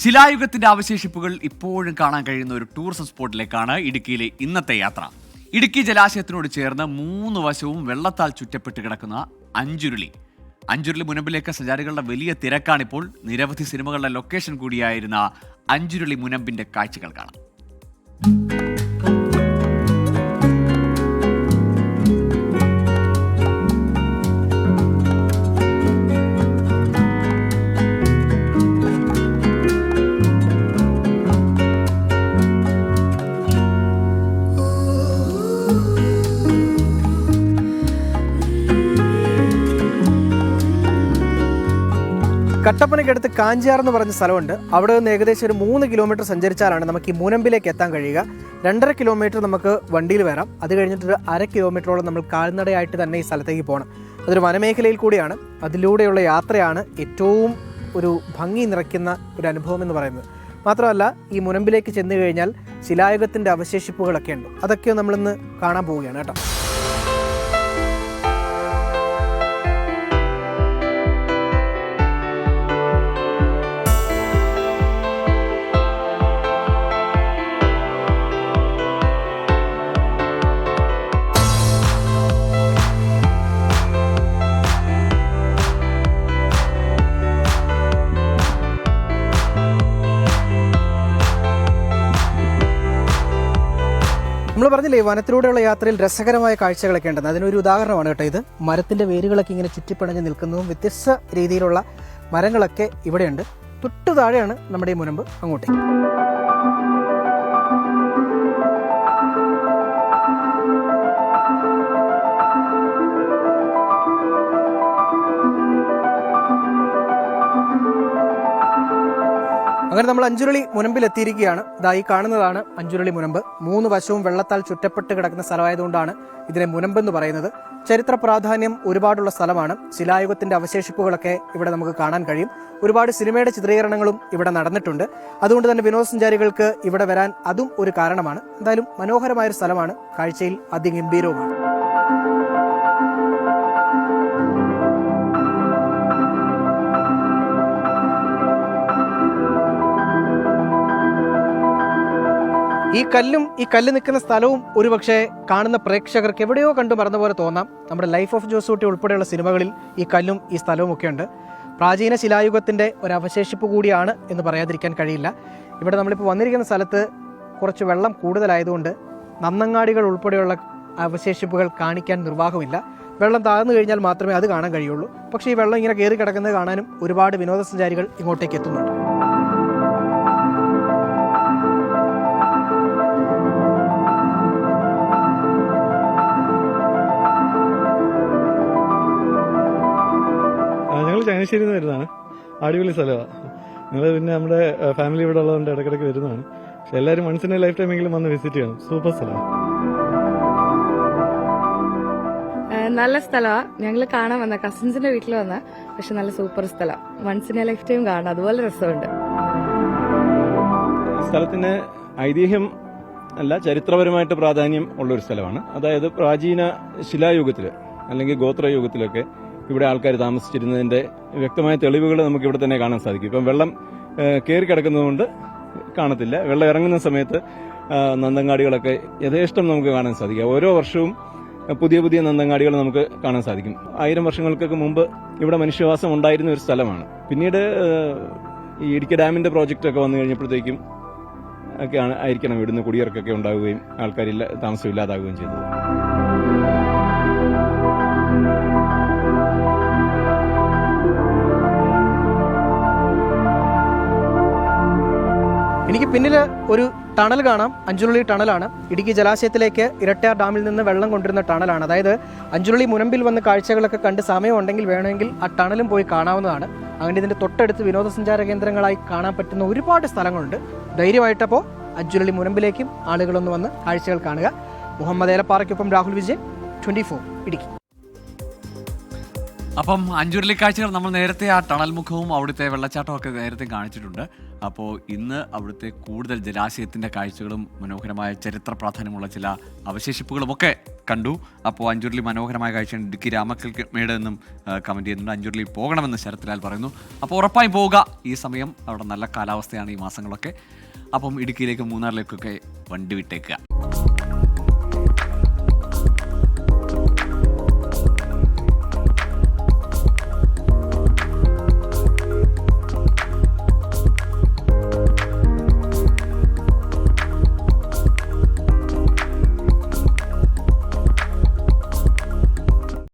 ശിലായുഗത്തിന്റെ അവശേഷിപ്പുകൾ ഇപ്പോഴും കാണാൻ കഴിയുന്ന ഒരു ടൂറിസം സ്പോട്ടിലേക്കാണ് ഇടുക്കിയിലെ ഇന്നത്തെ യാത്ര. ഇടുക്കി ജലാശയത്തിനോട് ചേർന്ന് മൂന്ന് വശവും വെള്ളത്താൽ ചുറ്റപ്പെട്ട് കിടക്കുന്ന അഞ്ചുരുളി. അഞ്ചുരുളി മുനമ്പിലേക്ക് സഞ്ചാരികളുടെ വലിയ തിരക്കാണിപ്പോൾ. നിരവധി സിനിമകളുടെ ലൊക്കേഷൻ കൂടിയായിരുന്ന അഞ്ചുരുളി മുനമ്പിന്റെ കാഴ്ചകൾ കാണാം. കട്ടപ്പനയ്ക്കടുത്ത് കാഞ്ചിയാർ എന്ന് പറഞ്ഞ സ്ഥലമുണ്ട്. അവിടെ നിന്ന് ഏകദേശം ഒരു മൂന്ന് കിലോമീറ്റർ സഞ്ചരിച്ചാലാണ് നമുക്ക് ഈ മൂനമ്പിലേക്ക് എത്താൻ കഴിയുക. രണ്ടര കിലോമീറ്റർ നമുക്ക് വണ്ടിയിൽ വരാം. അത് കഴിഞ്ഞിട്ട് ഒരു അര കിലോമീറ്ററോളം നമ്മൾ കാൽനടയായിട്ട് തന്നെ ഈ സ്ഥലത്തേക്ക് പോകണം. അതൊരു വനമേഖലയിൽ കൂടിയാണ്. അതിലൂടെയുള്ള യാത്രയാണ് ഏറ്റവും ഒരു ഭംഗി നിറയ്ക്കുന്ന ഒരു അനുഭവം എന്ന് പറയുന്നത്. മാത്രമല്ല ഈ മുനമ്പിലേക്ക് ചെന്ന് കഴിഞ്ഞാൽ ശിലായുഗത്തിന്റെ അവശേഷിപ്പുകളൊക്കെ ഉണ്ട്. അതൊക്കെ നമ്മളിന്ന് കാണാൻ പോവുകയാണ് കേട്ടോ. നമ്മൾ പറഞ്ഞില്ലേ വനത്തിലൂടെയുള്ള യാത്രയിൽ രസകരമായ കാഴ്ചകളൊക്കെ ഉണ്ടെന്ന്. അതിനൊരു ഉദാഹരണമാണ് കേട്ടോ ഇത്. മരത്തിന്റെ വേരുകളൊക്കെ ഇങ്ങനെ ചുറ്റിപ്പിണഞ്ഞ് നിൽക്കുന്നതും വ്യത്യസ്ത രീതിയിലുള്ള മരങ്ങളൊക്കെ ഇവിടെയുണ്ട്. തൊട്ടു താഴെയാണ് നമ്മുടെ ഈ മുനമ്പ് അങ്ങോട്ടേക്ക്. അങ്ങനെ നമ്മൾ അഞ്ചുരുളി മുനമ്പിലെത്തിയിരിക്കുകയാണ് ഇതാ ഈ കാണുന്നതാണ് അഞ്ചുരുളി മുനമ്പ്. മൂന്ന് വശവും വെള്ളത്താൽ ചുറ്റപ്പെട്ട് കിടക്കുന്ന സ്ഥലമായതുകൊണ്ടാണ് ഇതിനെ മുനമ്പ് എന്ന് പറയുന്നത്. ചരിത്ര പ്രാധാന്യം ഒരുപാടുള്ള സ്ഥലമാണ്. ശിലായുഗത്തിന്റെ അവശേഷിപ്പുകളൊക്കെ ഇവിടെ നമുക്ക് കാണാൻ കഴിയും. ഒരുപാട് സിനിമയുടെ ചിത്രീകരണങ്ങളും ഇവിടെ നടന്നിട്ടുണ്ട്. അതുകൊണ്ട് തന്നെ വിനോദസഞ്ചാരികൾക്ക് ഇവിടെ വരാൻ അതും ഒരു കാരണമാണ്. എന്തായാലും മനോഹരമായ ഒരു സ്ഥലമാണ്. കാഴ്ചയിൽ അതിഗംഭീരവുമാണ്. ഈ കല്ലും ഈ കല്ല് നിൽക്കുന്ന സ്ഥലവും ഒരുപക്ഷെ കാണുന്ന പ്രേക്ഷകർക്ക് എവിടെയോ കണ്ടു മറന്ന പോലെ തോന്നാം. നമ്മുടെ ലൈഫ് ഓഫ് ജോസൂട്ടി ഉൾപ്പെടെയുള്ള സിനിമകളിൽ ഈ കല്ലും ഈ സ്ഥലവും ഒക്കെ ഉണ്ട് പ്രാചീന ശിലായുഗത്തിന്റെ ഒരു അവശേഷിപ്പ് കൂടിയാണ് എന്ന് പറയാതിരിക്കാൻ കഴിയില്ല. ഇവിടെ നമ്മളിപ്പോൾ വന്നിരിക്കുന്ന സ്ഥലത്ത് കുറച്ച് വെള്ളം കൂടുതലായതുകൊണ്ട് നന്നങ്ങാടികൾ ഉൾപ്പെടെയുള്ള അവശേഷിപ്പുകൾ കാണിക്കാൻ നിർവാഹമില്ല. വെള്ളം താഴ്ന്നു കഴിഞ്ഞാൽ മാത്രമേ അത് കാണാൻ കഴിയുള്ളൂ. പക്ഷേ ഈ വെള്ളം ഇങ്ങനെ കയറി കിടക്കുന്നത് കാണാനും ഒരുപാട് വിനോദസഞ്ചാരികൾ ഇങ്ങോട്ടേക്ക് എത്തുന്നുണ്ട്. ഞങ്ങൾ ചങ്ങനാശ്ശേരിയിൽ നിന്ന് വരുന്നതാണ്. അടിപൊളി സ്ഥലമാണ് നിങ്ങൾ പിന്നെ നമ്മുടെ ഫാമിലി ഇവിടെ ഉള്ളതുകൊണ്ട് ഇടയ്ക്കിടയ്ക്ക് വരുന്നതാണ്. പക്ഷെ എല്ലാവരും മനസ്സിന്റെ ലൈഫ് ടൈമെങ്കിലും വന്ന് വിസിറ്റ് ചെയ്യണം. സൂപ്പർ സ്ഥലമാണ് നല്ല സ്ഥലമാണ് ഞങ്ങൾ കാണാൻ വന്ന കസിൻസിന്റെ വീട്ടിൽ വന്ന പക്ഷെ നല്ല സൂപ്പർ സ്ഥലം വൺസിനെ ലൈഫ് ടൈം കാണാം. അതുപോലെ രസമുണ്ട്. സ്ഥലത്തിന് ഐതിഹ്യം അല്ല ചരിത്രപരമായിട്ട് പ്രാധാന്യം ഉള്ള ഒരു സ്ഥലമാണ് അതായത് പ്രാചീന ശിലായുഗത്തിൽ അല്ലെങ്കിൽ ഗോത്രയുഗത്തിലൊക്കെ ഇവിടെ ആൾക്കാർ താമസിച്ചിരുന്നതിന്റെ വ്യക്തമായ തെളിവുകൾ നമുക്ക് ഇവിടെ തന്നെ കാണാൻ സാധിക്കും. ഇപ്പം വെള്ളം കയറി കിടക്കുന്നതുകൊണ്ട് കാണത്തില്ല. വെള്ളം ഇറങ്ങുന്ന സമയത്ത് നന്ദങ്ങാടികളൊക്കെ യഥേഷ്ടം നമുക്ക് കാണാൻ സാധിക്കും. ഓരോ വർഷവും പുതിയ പുതിയ നന്ദങ്ങാടികൾ നമുക്ക് കാണാൻ സാധിക്കും. ആയിരം വർഷങ്ങൾക്കൊക്കെ മുമ്പ് ഇവിടെ മനുഷ്യവാസം ഉണ്ടായിരുന്ന ഒരു സ്ഥലമാണ്. പിന്നീട് ഈ ഇടുക്കി ഡാമിന്റെ പ്രോജക്റ്റ് ഒക്കെ വന്നു കഴിഞ്ഞപ്പോഴത്തേക്കും ഒക്കെയാണ് ആയിരിക്കണം ഇവിടുന്ന് കുടിയിറക്കൊക്കെ ഉണ്ടാവുകയും ആൾക്കാരില്ല താമസം ഇല്ലാതാവുകയും ചെയ്തത്. എനിക്ക് പിന്നിൽ ഒരു ടണൽ കാണാം. അഞ്ചുരുളി ടണലാണ്. ഇടുക്കി ജലാശയത്തിലേക്ക് ഇരട്ടയാർ ഡാമിൽ നിന്ന് വെള്ളം കൊണ്ടിരുന്ന ടണലാണ്. അതായത് അഞ്ചുരുളി മുനമ്പിൽ വന്ന് കാഴ്ചകളൊക്കെ കണ്ട് സമയമുണ്ടെങ്കിൽ വേണമെങ്കിൽ ആ ടണലും പോയി കാണാവുന്നതാണ്. അങ്ങനെ ഇതിന്റെ തൊട്ടടുത്ത് വിനോദസഞ്ചാര കേന്ദ്രങ്ങളായി കാണാൻ പറ്റുന്ന ഒരുപാട് സ്ഥലങ്ങളുണ്ട്. ധൈര്യമായിട്ടപ്പോൾ അഞ്ചുരുളി മുനമ്പിലേക്കും ആളുകളൊന്ന് വന്ന് കാഴ്ചകൾ കാണുക. മുഹമ്മദ് ഏലപ്പാറയ്ക്കൊപ്പം രാഹുൽ വിജയൻ ട്വന്റി ഫോർ ഇടുക്കി. അപ്പം അഞ്ചുരുളി കാഴ്ചകൾ നമ്മൾ നേരത്തെ ആ ടണൽ മുഖവും അവിടുത്തെ വെള്ളച്ചാട്ടവും ഒക്കെ നേരത്തെ കാണിച്ചിട്ടുണ്ട്. അപ്പോൾ ഇന്ന് അവിടുത്തെ കൂടുതൽ ജലാശയത്തിന്റെ കാഴ്ചകളും മനോഹരമായ ചരിത്ര പ്രാധാന്യമുള്ള ചില അവശേഷിപ്പുകളും ഒക്കെ കണ്ടു. അപ്പോൾ അഞ്ചുരുളി മനോഹരമായ കാഴ്ചയാണ് ഇടുക്കി രാമക്കൽമേട് എന്നും കമന്റ് ചെയ്യുന്നുണ്ട്. അഞ്ചുരുളി പോകണമെന്ന് ശരത്ലാൽ പറയുന്നു. അപ്പോൾ ഉറപ്പായും പോവുക. ഈ സമയം അവിടെ നല്ല കാലാവസ്ഥയാണ് ഈ മാസങ്ങളൊക്കെ. അപ്പം ഇടുക്കിയിലേക്കും മൂന്നാറിലേക്കൊക്കെ വണ്ടി വിട്ടേക്കുക.